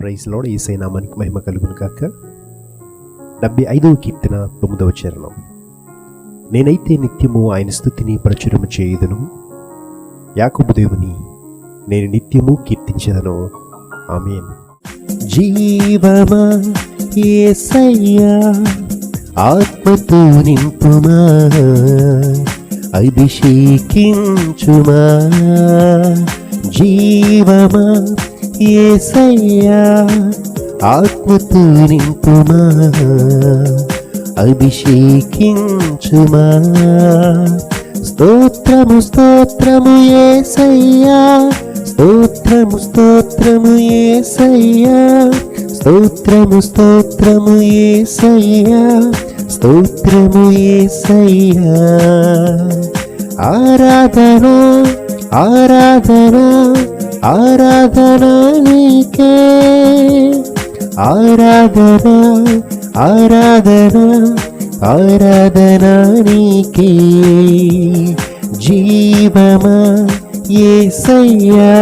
Praise Lord ఈసై నామానికి మహిమ కలుగును కాక డెబ్బై ఐదవ కీర్తన తొమ్మిదవ చరణం. నేనైతే నిత్యము ఆయన స్థుతిని ప్రచురము చేయుదును. యాకబు దేవుని నేను నిత్యము కీర్తించదను. ఆమెన్. జీవమా యేసయ్యా ఆత్మతో నింపుమా అభిషేకించుమా. జీవమా ఏసయ్యా ఆత్మతో నింపుమా అభిషేకించుమా. స్తోత్రము స్తోత్రము ఏసయ్యా స్తోత్రము స్తోత్రము ఏసయ్యా స్తోత్రము స్తోత్రము ఏసయ్యా స్తోత్రము ఏసయ్యా. ఆరాధన ఆరాధన ఆరాధన నీకే. ఆరాధన ఆరాధన ఆరాధన నీకే. జీవమా యేసయ్యా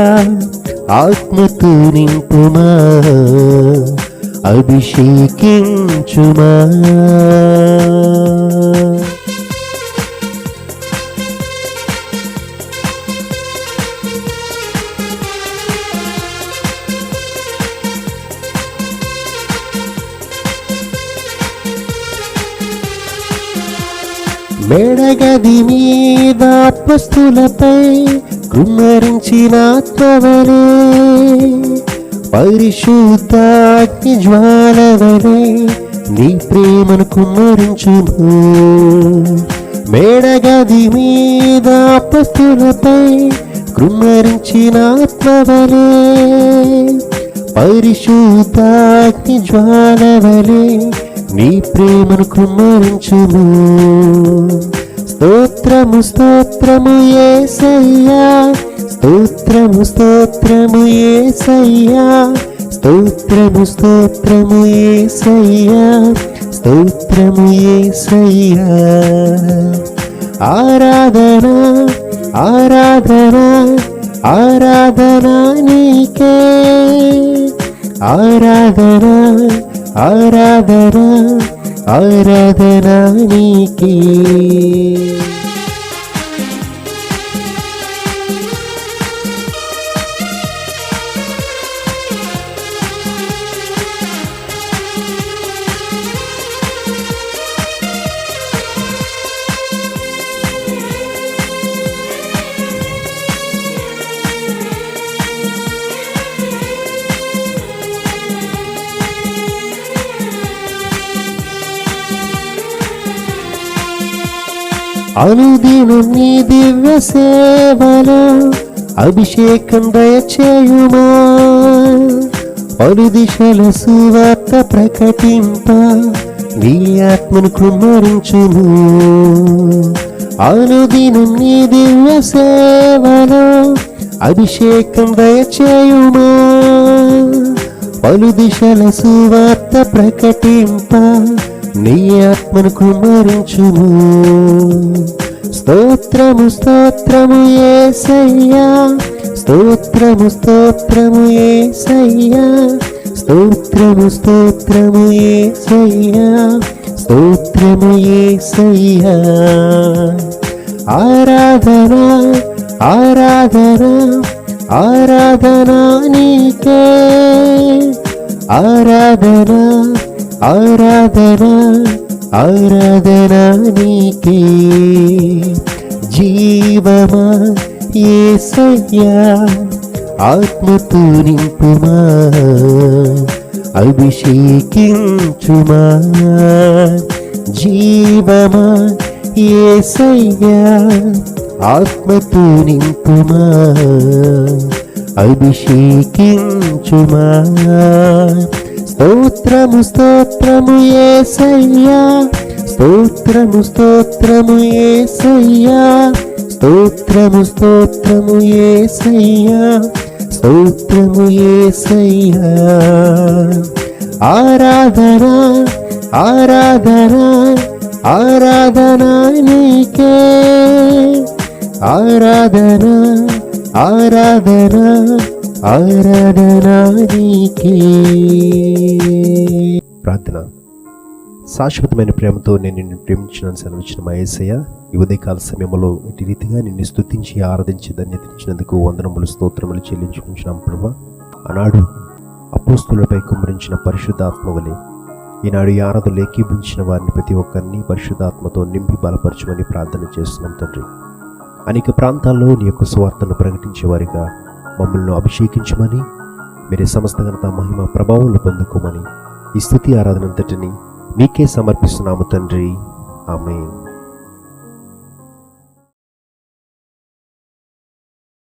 ఆత్మతో నింపుమా అభిషేకించుమా. మెడగది మీద ఆత్మస్తులపై కుమ్మరించిన ఆత్మవలే. పరిశుద్ధాగ్ని జ్వాలవలే నీ ప్రేమను కుమ్మరించును మేడగది మీద ఆత్మస్తులపై కుమ్మరించిన ఆత్మవలే. పరిశుద్ధాగ్ని జ్వాలవలే నీ ప్రేమను కుమ్మరించును స్తోత్రము స్తోత్రము యేసయ్యా స్తోత్రము స్తోత్రము యేసయ్యా స్తోత్రము స్తోత్రము యేసయ్యా స్తోత్రము యేసయ్యా ఆరాధన ఆరాధన ఆరాధన నీకే. ఆరాధన ఆరాధన ఆరాధన నీకే. అనుదినం నీ దివ్య సేవలో అభిషేకం దయచేయుమా. పలు దిశల సువార్త ప్రకటింప నీ ఆత్మను కుమ్మరించుము. అనుదినం నీ దివ్య సేవలో అభిషేకం దయచేయుమా. పలు దిశల సువార్త ప్రకటింప నీ ఆత్మను కుమరించుము స్తోత్రము స్తోత్రము యేసయ్యా స్తోత్రము స్తోత్రము యేసయ్యా స్తోత్రము స్తోత్రము యేసయ్యా స్తోత్రము యేసయ్యా ఆరాధన ఆరాధన ఆరాధన నీకే. ఆరాధన ఆరాధన ఆరాధన నీకే. జీవమా యేసయ్యా ఆత్మతో నింపుమా అభిషేకించుమా. జీవమా యేసయ్యా ఆత్మతో నింపుమా అభిషేకించుమా. స్తోత్రము స్తోత్రము యేసయ్యా స్తోత్రము స్తోత్రము యేసయ్యా స్తోత్రము స్తోత్రము యేసయ్యా స్తోత్రము యేసయ్యా ఆరాధన ఆరాధన ఆరాధన నీకే. ఆరాధన ఆరాధన ప్రార్థన. శాశ్వతమైన ప్రేమతో నేను నిన్ను ప్రేమించిన సెలవిచ్చిన మా ఈ ఉదయకాల సమయంలో ఇటు రీతిగా నిన్ను స్తుతించి ఆరాధించి ధన్యతించినందుకు వందనములు స్తోత్రములు చెల్లించుకుంటున్నాం ప్రభా. ఆనాడు అపోస్తులపై కుమ్మరించిన పరిశుద్ధాత్మవలే ఈనాడు ఈ ఆరాధనలు ఏకీభించిన వారిని ప్రతి ఒక్కరిని పరిశుద్ధాత్మతో నింపి బలపరచమని ప్రార్థన చేస్తున్నాం తండ్రి. అనేక ప్రాంతాల్లో నీ యొక్క సువార్తను ప్రకటించేవారిగా మమ్మల్ని అభిషేకించమని మీరే సమస్త ఘనత మహిమ ప్రభావంలో పొందుకోమని ఈ స్థుతి ఆరాధనంతటిని మీకే సమర్పిస్తున్నాము తండ్రి. ఆమె